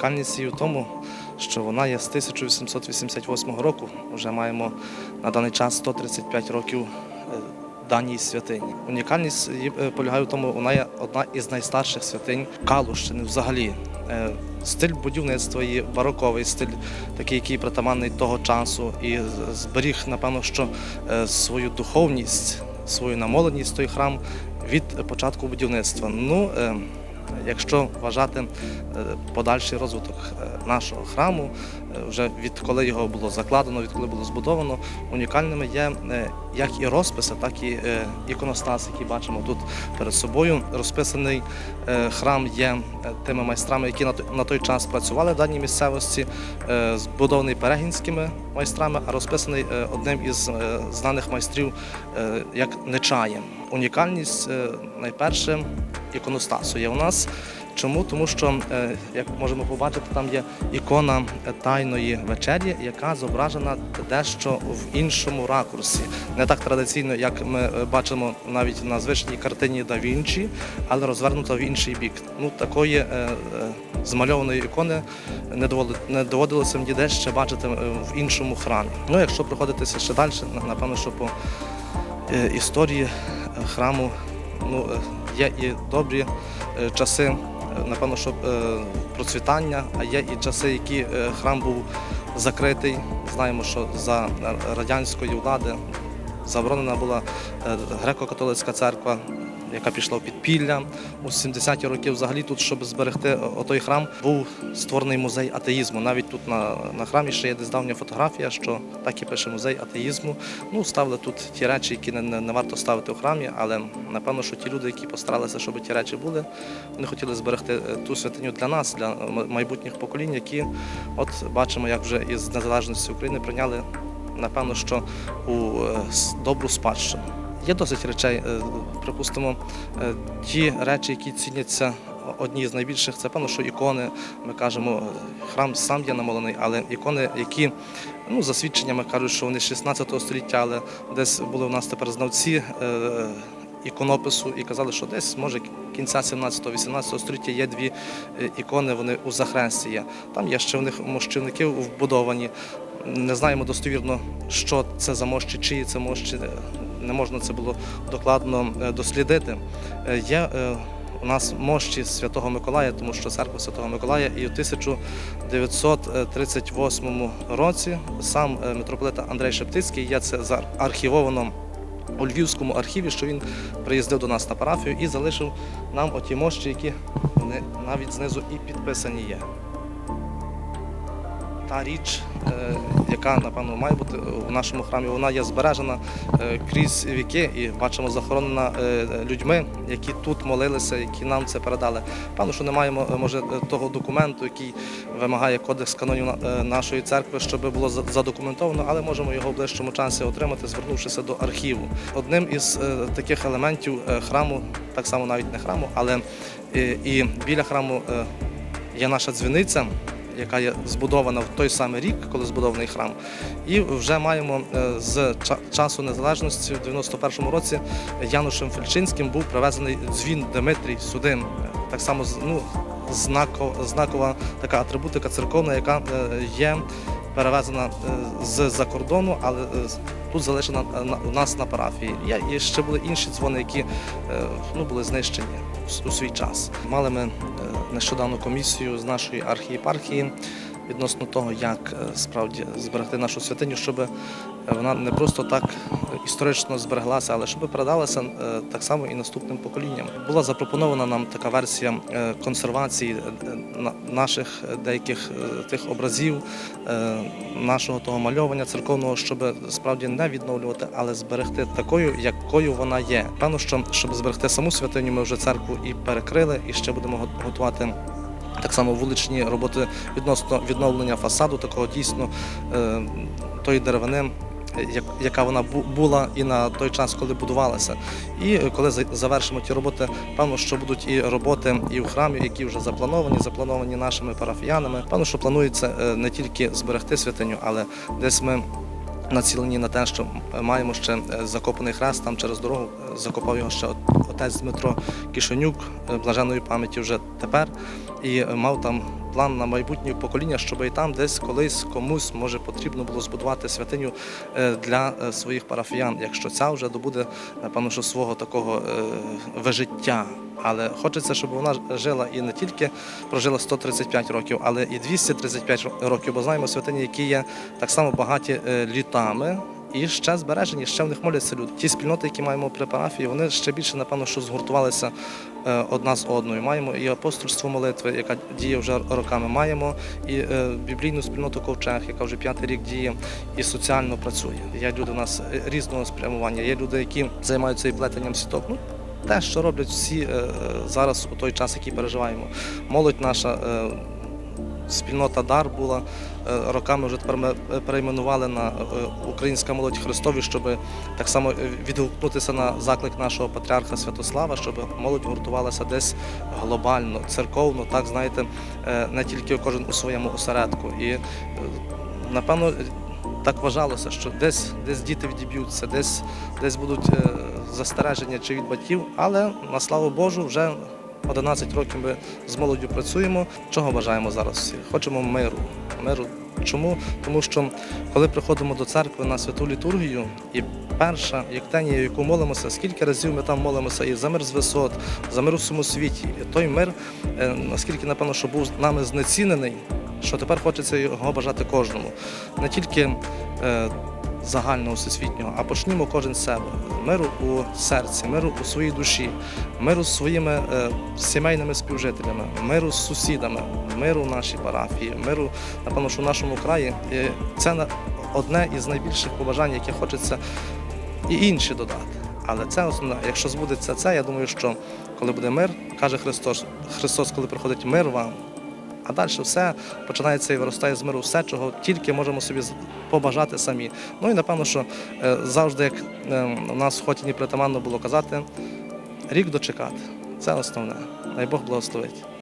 унікальність її в тому, що вона є з 1888 року. Вже маємо на даний час 135 років е, даній святині. Унікальність е, полягає в тому, вона є одна із найстарших святинь Калущини взагалі. Е, Стиль будівництва її бароковий стиль, такий, який притаманний того часу, і зберіг, напевно, що свою духовність, свою намоленість той храм від початку будівництва. Ну, якщо вважати е, подальший розвиток е, нашого храму, е, вже відколи його було закладено, відколи було збудовано, унікальними є як і розписи, так і іконостас, який бачимо тут перед собою. Розписаний храм є тими майстрами, які на той- час працювали в даній місцевості, збудований перегінськими майстрами, а розписаний одним із знаних майстрів як Нечаєм. Унікальність найперше іконостасу є у нас. Чому? Тому що, е, як можемо побачити, там є ікона тайної вечері, яка зображена дещо в іншому ракурсі. Не так традиційно, як ми е, бачимо навіть на звичній картині да Вінчі, але розвернута в інший бік. Ну, такої е, змальованої ікони не доводилося мені де ще бачити в іншому храмі. Ну, якщо проходитися ще далі, напевно, що по історії храму ну, є і добрі е, часи, е, напевно, що е, процвітання, а є і часи, які храм був закритий. Знаємо, що за радянської влади заборонена була греко-католицька церква. Яка пішла в підпілля у 70-ті роки, взагалі тут, щоб зберегти отой храм, був створений музей атеїзму. Навіть тут на, на храмі ще є десь давня фотографія, що так і пише музей атеїзму. Ну, ставили тут ті речі, які не, не, не варто ставити у храмі, але напевно, що ті люди, які постаралися, щоб ті речі були, вони хотіли зберегти е, ту святиню для нас, для майбутніх поколінь, які от бачимо, як вже із незалежності України прийняли, напевно, що у е, добру спадщину. Є досить речей, е, припустимо, е, ті речі, які ціняться. Одні з найбільших це певно, що ікони. Ми кажемо, храм сам є намолений, але ікони, які ну, за свідченнями кажуть, що вони 16 століття, але десь були у нас тепер знавці е, іконопису і казали, що десь може кінця 17-18 століття є дві ікони, вони у захресті є. Там є ще у них мощівники вбудовані. Не знаємо достовірно, що це за мощі, чиї це мощі. Не можна це було докладно е, дослідити. Е, Є е, у нас мощі Святого Миколая, тому що церква Святого Миколая і у 1938 році сам митрополит Андрей Шептицький є це заархівовано у Львівському архіві, що він приїздив до нас на парафію і залишив нам оті мощі, які вони навіть знизу і підписані є. Та річ, е, яка напевно має бути у нашому храмі, вона є збережена е, крізь віки і бачимо захоронена е, людьми, які тут молилися, які нам це передали. Певно, що не маємо може того документу, який вимагає кодекс канонів нашої церкви, щоб було задокументовано, але можемо його в ближчому часі отримати, звернувшися до архіву. Одним із таких елементів храму, так само навіть не храму, але і біля храму є наша дзвіниця. Яка є збудована в той самий рік, коли збудований храм, і вже маємо е, з часу незалежності в 91-му році Янушем Фельчинським був привезений дзвін Дмитрій сюди. Е, Так само ну, знако- знакова така атрибутика церковна, яка е, є перевезена е, з-за кордону, але е, тут залишена е, у нас на парафії. Я і ще були інші дзвони, які ну, були знищені у свій час. Мали ми нещодавно комісію з нашої архієпархії відносно того, як е, справді зберегти нашу святиню, щоб е, вона не просто так е, історично збереглася, але щоб передалася так само і наступним поколінням. Була запропонована нам така версія консервації на- наших деяких тих образів, нашого того мальовання церковного, щоб справді не відновлювати, але зберегти такою, якою вона є. Певно, що щоб зберегти саму святиню, ми вже церкву і перекрили, і ще будемо готувати. Так само вуличні роботи відносно відновлення фасаду, такого дійсно е, тої деревини, яка вона бу- була і на той час, коли будувалася. І коли завершимо ті роботи, певно, що будуть і роботи і в храмі, які вже заплановані, заплановані нашими парафіянами. Певно, що планується е, не тільки зберегти святиню, але десь ми. Націлені на те, що маємо ще е, закопаний хрест там через дорогу. е, Закопав його ще отець Дмитро Кишенюк, е, блаженої пам'яті вже тепер, і мав там план на майбутнє покоління, щоб і там десь колись комусь може потрібно було збудувати святиню е, для е, своїх парафіян, якщо ця вже добуде, напевно, що свого такого е, вижиття. Але хочеться, щоб вона жила і не тільки прожила 135 років, але і 235 років, бо знаємо святині, які є так само багаті е, літами. І ще збережені, ще в них моляться люди. Ті спільноти, які маємо при парафії, вони ще більше, напевно, що згуртувалися е, одна з одною. Маємо і апостольство молитви, яка діє вже роками. Маємо і е, біблійну спільноту ковчег, яка вже п'ятий рік діє і соціально працює. Є люди у нас е, різного спрямування. Є люди, які займаються і плетенням сіток. Ну, те, що роблять всі е, зараз у той час, який переживаємо. Молодь наша. Спільнота Дар була е, роками вже тепер ми е, перейменували на е, Українська молодь Христові, щоб так само відгукнутися на заклик нашого патріарха Святослава, щоб молодь гуртувалася десь глобально, церковно, так знаєте, не тільки кожен у своєму осередку. І напевно так вважалося, що десь, десь діти відіб'ються, десь, десь будуть застереження чи від батьків, але на славу Божу вже 11 років ми з молоддю працюємо. Чого бажаємо зараз всі? Хочемо миру. Миру. Чому? Тому що коли приходимо до церкви на святу літургію, і перша єктенія, яку молимося, скільки разів ми там молимося і за мир з висот, за мир у всьому світі. І той мир, е, наскільки напевно, що був нами знецінений, що тепер хочеться його бажати кожному. Не тільки е, загального всесвітнього, а почнімо кожен з себе. Миру у серці, миру у своїй душі, миру з своїми е, сімейними співжителями, миру з сусідами, миру в нашій парафії, миру, напевно, що в нашому краї. І це одне із найбільших побажань, яке хочеться і інші додати. Але це основне. Якщо збудеться це, я думаю, що коли буде мир, каже Христос, Христос, коли приходить мир вам, а далі все починається і виростає з миру все, чого тільки можемо собі побажати самі. Ну і напевно, що е, завжди, як е, у нас в Хотіні притаманно було казати, рік дочекати. Це основне. Дай Бог благословить.